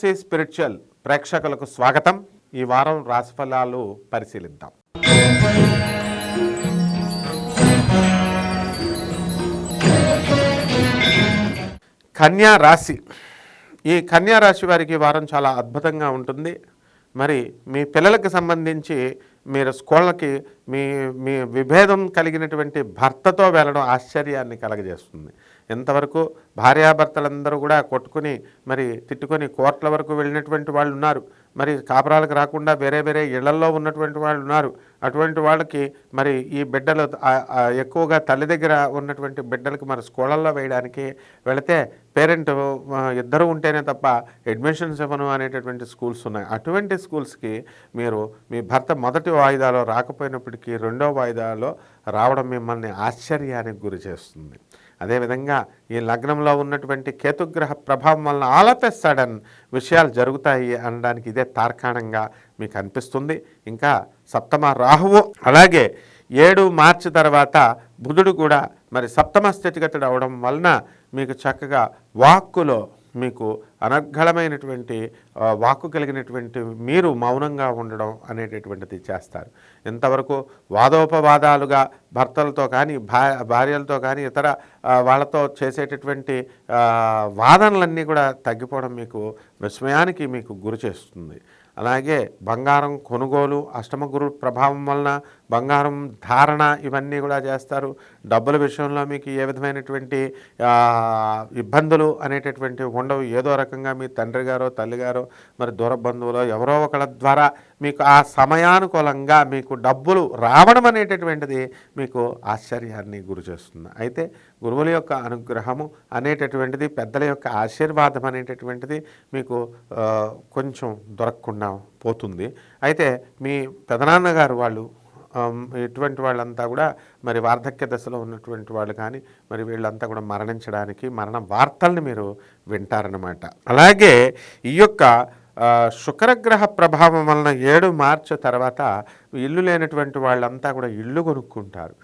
Spiritual ప్రేక్షకులకు స్వాగతం. ఈ వారం రాశిఫలాలు పరిశీలిద్దాం. కన్యా రాశి. ఈ కన్యా రాశి వారికి వారం చాలా అద్భుతంగా ఉంటుంది. మరి మీ పిల్లలకు సంబంధించి మీరు స్కూళ్ళకి మీ మీ విభేదం కలిగినటువంటి భర్తతో వెళ్ళడం ఆశ్చర్యాన్ని కలగజేస్తుంది. ఎంతవరకు భార్యాభర్తలందరూ కూడా కొట్టుకుని మరి తిట్టుకొని కోర్టుల వరకు వెళ్ళినటువంటి వాళ్ళు ఉన్నారు. మరి కాపురాలకు రాకుండా వేరే వేరే ఇళ్ళల్లో ఉన్నటువంటి వాళ్ళు ఉన్నారు. అటువంటి వాళ్ళకి మరి ఈ బిడ్డలు ఎక్కువగా తల్లి దగ్గర ఉన్నటువంటి బిడ్డలకు మరి స్కూళ్ళల్లో వేయడానికి వెళితే పేరెంట్ ఇద్దరు ఉంటేనే తప్ప అడ్మిషన్స్ ఇవ్వను అనేటటువంటి స్కూల్స్ ఉన్నాయి. అటువంటి స్కూల్స్కి మీరు మీ భర్త మొదటి వాయిదాలో రాకపోయినప్పటికీ రెండో వాయిదాలో రావడం మిమ్మల్ని ఆశ్చర్యానికి గురి చేస్తుంది. అదేవిధంగా ఈ లగ్నంలో ఉన్నటువంటి కేతుగ్రహ ప్రభావం వలన ఆల్ ఆఫ్ ఎ సడన్ విషయాలు జరుగుతాయి అనడానికి ఇదే తార్కాణంగా మీకు అనిపిస్తుంది. ఇంకా సప్తమ రాహువు అలాగే ఏడు మార్చి తర్వాత బుధుడు కూడా మరి సప్తమ స్థితిగతుడు అవడం వలన మీకు చక్కగా వాక్కులో మీకు అనర్ఘళమైనటువంటి వాక్కు కలిగినటువంటి మీరు మౌనంగా ఉండడం అనేటటువంటిది చేస్తారు. ఇంతవరకు వాదోపవాదాలుగా భర్తలతో కానీ భా భార్యలతో కానీ ఇతర వాళ్ళతో చేసేటటువంటి వాదనలన్నీ కూడా తగ్గిపోవడం మీకు విస్మయానికి మీకు గురి చేస్తుంది. అలాగే బంగారం కొనుగోలు అష్టమ గురు ప్రభావం వలన బంగారం ధారణ ఇవన్నీ కూడా చేస్తారు. డబ్బుల విషయంలో మీకు ఏ విధమైనటువంటి ఇబ్బందులు అనేటటువంటి ఉండవు. ఏదో రకంగా మీ తండ్రి గారో తల్లిగారో మరి దూర బంధువులో ఎవరో ఒకళ్ళ ద్వారా మీకు ఆ సమయానుకూలంగా మీకు డబ్బులు రావడం అనేటటువంటిది మీకు ఆశ్చర్యాన్ని గురి చేస్తుంది. అయితే గురువుల యొక్క అనుగ్రహము అనేటటువంటిది పెద్దల యొక్క ఆశీర్వాదం అనేటటువంటిది మీకు కొంచెం దొరకకుండా పోతుంది. అయితే మీ పెదనాన్నగారు వాళ్ళు ఇటువంటి వాళ్ళంతా కూడా మరి వార్ధక్య దశలో ఉన్నటువంటి వాళ్ళు కానీ మరి వీళ్ళంతా కూడా మరణించడానికి మరణ వార్తల్ని మీరు వింటారనమాట అలాగే ఈ యొక్క శుక్రగ్రహ ప్రభావం వలన ఏడు మార్చి తర్వాత ఇల్లు లేనటువంటి వాళ్ళంతా కూడా ఇల్లు కొనుక్కుంటారు.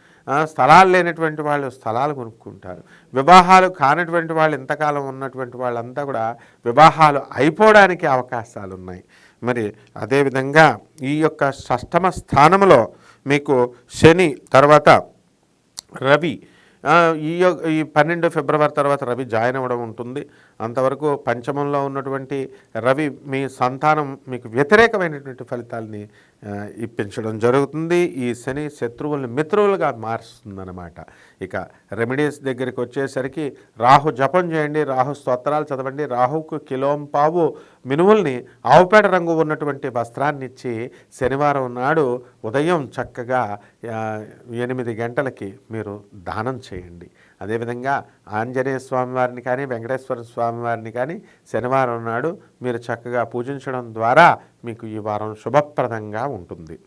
స్థలాలు లేనటువంటి వాళ్ళు స్థలాలు కొనుక్కుంటారు. వివాహాలు కానటువంటి వాళ్ళు ఇంతకాలం ఉన్నటువంటి వాళ్ళంతా కూడా వివాహాలు అయిపోవడానికి అవకాశాలు ఉన్నాయి మరి అదేవిధంగా ఈ యొక్క షష్టమ స్థానంలో మీకు శని తర్వాత రవి ఈ ఈ పన్నెండు ఫిబ్రవరి తర్వాత రవి జాయిన్ అవ్వడం ఉంటుంది. అంతవరకు పంచమంలో ఉన్నటువంటి రవి మీ సంతానం మీకు వ్యతిరేకమైనటువంటి ఫలితాలని ఇప్పించడం జరుగుతుంది. ఈ శని శత్రువుల్ని మిత్రువులుగా మారుస్తుందన్నమాట. ఇక రెమెడీస్ దగ్గరికి వచ్చేసరికి రాహు జపం చేయండి రాహు స్తోత్రాలు చదవండి రాహుకు కిలోంపావు మినుముల్ని ఆవుపేట రంగు ఉన్నటువంటి వస్త్రాన్ని ఇచ్చి శనివారం నాడు ఉదయం చక్కగా ఎనిమిది గంటలకి మీరు దానం చేయండి. అదేవిధంగా ఆంజనేయ స్వామివారిని కానీ వెంకటేశ్వర స్వామివారిని కానీ శనివారం నాడు మీరు చక్కగా పూజించడం ద్వారా మీకు ఈ వారం శుభప్రదంగా ఉంటుంది.